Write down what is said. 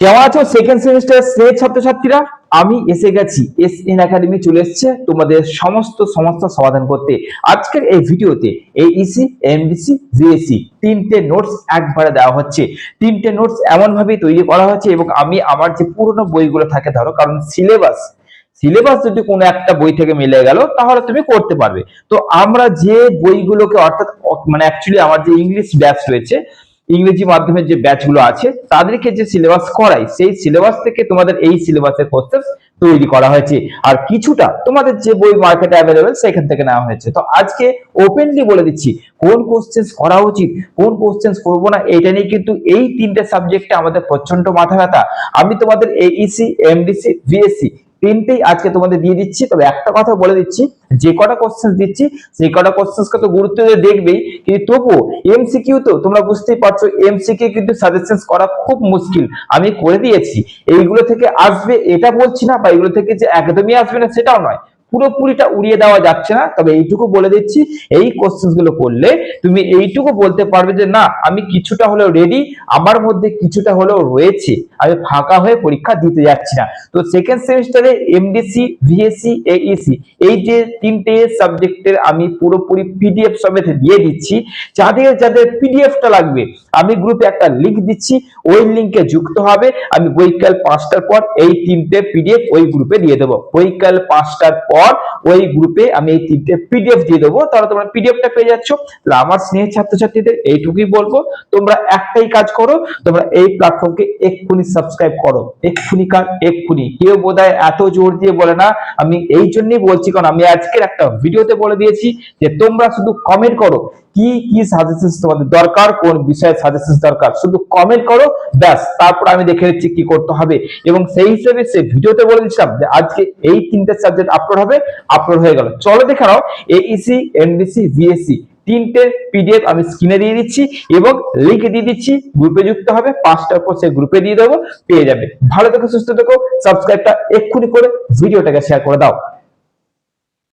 কেমন আছো second semester স্নেহ ছাত্রছাত্রীরা, আমি এসে গেছি এস এন একাডেমি চলে এসেছে তোমাদের সমস্ত সমস্যার সমাধান করতে। আজকের এই ভিডিওতে এইইসি এমডিসি ভিএসি তিনটে নোটস একবারে দেওয়া হচ্ছে। তিনটে নোটস এমন ভাবে তৈরি করা হচ্ছে এবং আমি আমার যে পুরনো বইগুলো থাকে, ধরো কারণ সিলেবাস সিলেবাস যদি কোনো একটা বই থেকে মিলে গেল, তাহলে তুমি করতে পারবে। তো আমরা যে বইগুলোকে অর্থাৎ মানে অ্যাকচুয়ালি আমার যে ইংলিশ ব্যাচ রয়েছে ইংরেজি মাধ্যমের যে ব্যাচগুলো আছে, তাদেরকে যে সিলেবাস করাই, সেই সিলেবাস থেকে তোমাদের এই সিলেবাসের কোর্সেস তৈরি করা হয়েছে। আর কিছুটা তোমাদের যে বই মার্কেটে অ্যাভেলেবেল সেখান থেকে নেওয়া হয়েছে। তো আজকে ওপেনলি বলে দিচ্ছি, কোন কোশ্চেন্স করা উচিত, কোন কোশ্চেন্স করব না, এটা নিয়ে কিন্তু এই তিনটে সাবজেক্টে আমাদের প্রচণ্ড মাথা ব্যথা। আমি তোমাদের এইসি এমডিসি ভিএসসি তিনটেই আজকে তোমাদের দিয়ে দিচ্ছি। তবে একটা কথা বলে দিচ্ছি, যে কটা কোশ্চেন দিচ্ছি, সেই কটা কোশ্চেন্সকে তো গুরুত্ব দিয়ে দেখবেই। কিন্তু তবুও এমসিকিউ তো তোমরা বুঝতেই পারছ এমসিকিউ কিন্তু সাজেশনস করা খুব মুশকিল। আমি করে দিয়েছি। এইগুলো থেকে আসবে এটা বলছি না, বা এগুলো থেকে যে একদমই আসবে না, সেটাও নয়। পুরোপুরিটা উড়িয়ে দেওয়া যাচ্ছে না। তবে এইটুকু বলে দিচ্ছি, এই কোশ্চেনগুলো করলে তুমি এইটুকু বলতে পারবে যে, না, আমি কিছুটা হলেও রেডি আমার মধ্যে কিছুটা হলেও রয়েছে। আমি ফাঁকা হয়ে পরীক্ষা দিতে যাচ্ছি না। তো সেকেন্ড সেমিস্টারে এমডিসি ভিএসসি এইসি এই যে তিনটে সাবজেক্টের আমি পুরোপুরি পিডিএফ সমেত দিয়ে দিচ্ছি। যাদের যাদের পিডিএফটা লাগবে, আমি গ্রুপে একটা লিংক দিচ্ছি, ওই লিংকে যুক্ত হবে। আমি বৈকাল পাঁচটার পর এই তিনটে পিডিএফ ওই গ্রুপে দিয়ে দেবো। বৈকাল পাঁচটার পর ওই গ্রুপে আমি এই তিনটে পিডিএফ দিয়ে দেবো। তাহলে তোমরা পিডিএফটা পেয়ে যাচ্ছ। তাহলে আমার স্নেহের ছাত্রছাত্রীদের এইটুকুই বলব। তোমরা একটাই কাজ করো, তোমরা এই প্ল্যাটফর্মকে এক্ষুনি সাবস্ক্রাইব করো। এক্ষুনি কার? এক্ষুনি। কেউ বোধহয় এত জোর দিয়ে বলে না। আমি এই জন্যই বলছি, কারণ আমি আজকের একটা ভিডিওতে বলে দিয়েছি যে তোমরা শুধু কমেন্ট করো কি কি সাজেশন তোমাদের দরকার, কোন বিষয়ে সাজেশন দরকার। শুধু কমেন্ট করো, ব্যাস, তারপর আমি দেখে নিচ্ছি কি করতে হবে। এবং সেই হিসেবে সে ভিডিওতে বলে দিচ্ছিলাম যে আজকে এই তিনটে সাবজেক্ট আপলোড হবে। আপলোড হয়ে গেল। চলো দেখে নাও এইসি এনডিসি ভিএসি তিনটে পিডিএফ আমি স্ক্রিনে দিয়ে দিচ্ছি এবং লিঙ্ক দিয়ে দিচ্ছি গ্রুপে যুক্ত হবে, পাঁচটার পর সে গ্রুপে দিয়ে দেবো, পেয়ে যাবে। ভালো থেকো, সুস্থ থেকো সাবস্ক্রাইবটা এক্ষুনি করে ভিডিওটাকে শেয়ার করে দাও।